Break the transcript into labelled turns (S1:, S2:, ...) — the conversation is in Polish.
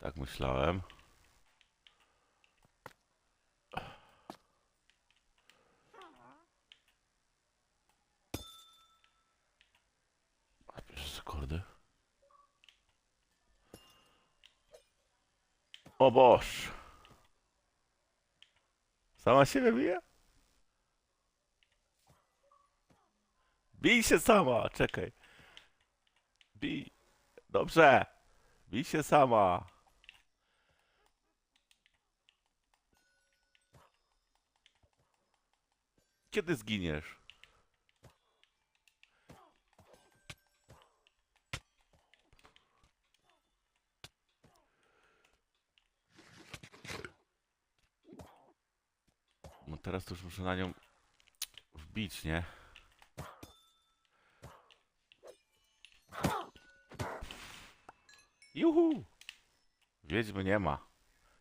S1: Tak myślałem. O Boż! Sama siebie bije? Bij się sama, czekaj. Bij. Dobrze. Bij się sama. Kiedy zginiesz? No teraz to już muszę na nią wbić, nie? Juhu! Wiedźmy nie ma.